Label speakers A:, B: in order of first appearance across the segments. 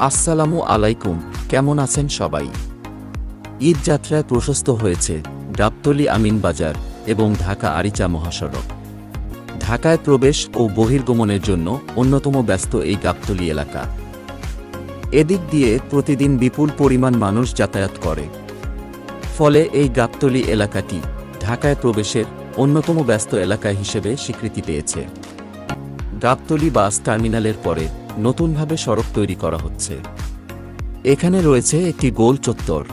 A: আসসালামু আলাইকুম, কেমন আছেন সবাই? ঈদ যাত্রায় প্রশস্ত হয়েছে গাবতলী আমিন বাজার এবং ঢাকা আরিচা মহাসড়ক। ঢাকায় প্রবেশ ও বহির্গমনের জন্য অন্যতম ব্যস্ত এই গাবতলী এলাকা। এদিক দিয়ে প্রতিদিন বিপুল পরিমাণ মানুষ যাতায়াত করে। ফলে এই গাবতলী এলাকাটি ঢাকায় প্রবেশের অন্যতম ব্যস্ত এলাকা হিসেবে স্বীকৃতি পেয়েছে। গাবতলী বাস টার্মিনালের পরে নতুনভাবে সড়ক তৈরি করা হচ্ছে। এখানে রয়েছে একটি গোল চত্বর।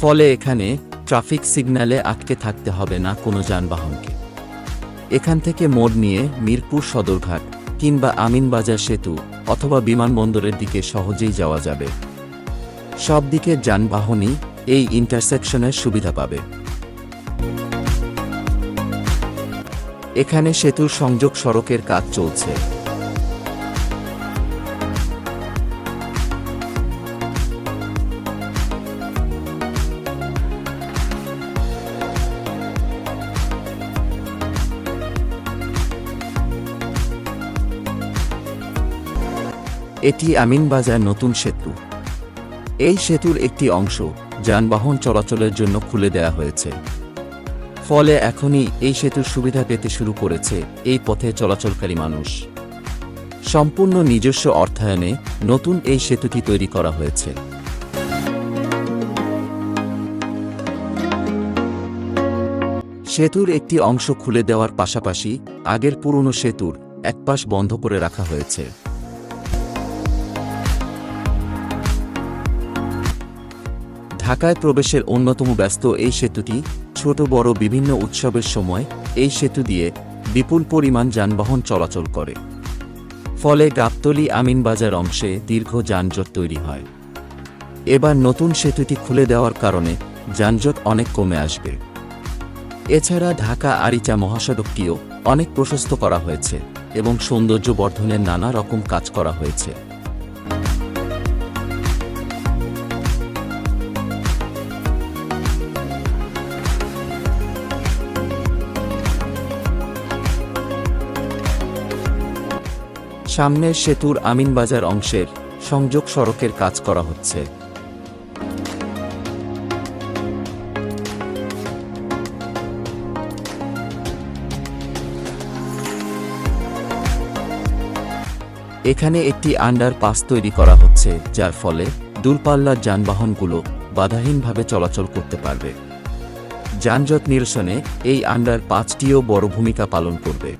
A: ফলে এখানে ট্রাফিক সিগন্যালে আটকে থাকতে হবে না কোনো যানবাহনকে। এখান থেকে মোড় নিয়ে মিরপুর সদরঘাট কিংবা আমিনবাজার সেতু অথবা বিমানবন্দরের দিকে সহজেই যাওয়া যাবে। সব দিকের যানবাহনই এই ইন্টারসেকশনের সুবিধা পাবে। এখানে সেতুর সংযোগ সড়কের কাজ চলছে। এটি আমিনবাজার নতুন সেতু। এই সেতুর একটি অংশ যানবাহন চলাচলের জন্য খুলে দেওয়া হয়েছে। ফলে এখনই এই সেতুর সুবিধা পেতে শুরু করেছে এই পথে চলাচলকারী মানুষ। সম্পূর্ণ নিজস্ব অর্থায়নে নতুন এই সেতুটি তৈরি করা হয়েছে। সেতুর একটি অংশ খুলে দেওয়ার পাশাপাশি আগের পুরনো সেতুর একপাশ বন্ধ করে রাখা হয়েছে। ঢাকায় প্রবেশের অন্যতম ব্যস্ত এই সেতুটি, ছোট বড় বিভিন্ন উৎসবের সময়, এই সেতু দিয়ে বিপুল পরিমাণ যানবাহন চলাচল করে। ফলে গাবতলি আমিনবাজার অংশে দীর্ঘ যানজট তৈরি হয়। এবার নতুন সেতুটি খুলে দেওয়ার কারণে যানজট অনেক কমে আসবে। এছাড়া ঢাকা আরিচা মহাসড়কটিও অনেক প্রশস্ত করা হয়েছে এবং সৌন্দর্য বর্ধনের নানা রকম কাজ করা হয়েছে। সামনের সেতুর আমিনবাজার অংশের সংযোগ সড়কের কাজ করা হচ্ছে। এখানে একটি আন্ডার পাস তৈরি করা হচ্ছে, যার ফলে দূরপাল্লার যানবাহনগুলো বাধাহীনভাবে চলাচল করতে পারবে। যানজট নিরসনে এই আন্ডার পাঁচটিও বড় ভূমিকা পালন করবে।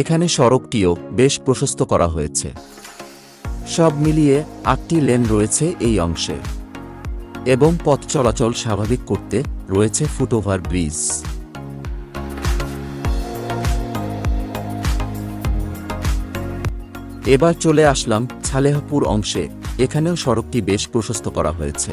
A: এখানে সড়কটিও বেশ প্রশস্ত করা হয়েছে। সব মিলিয়ে আটটি লেন রয়েছে এই অংশে এবং পথ চলাচল স্বাভাবিক করতে রয়েছে ফুটওভার ব্রিজ। এবার চলে আসলাম ছালেহপুর অংশে। এখানেও সড়কটি বেশ প্রশস্ত করা হয়েছে।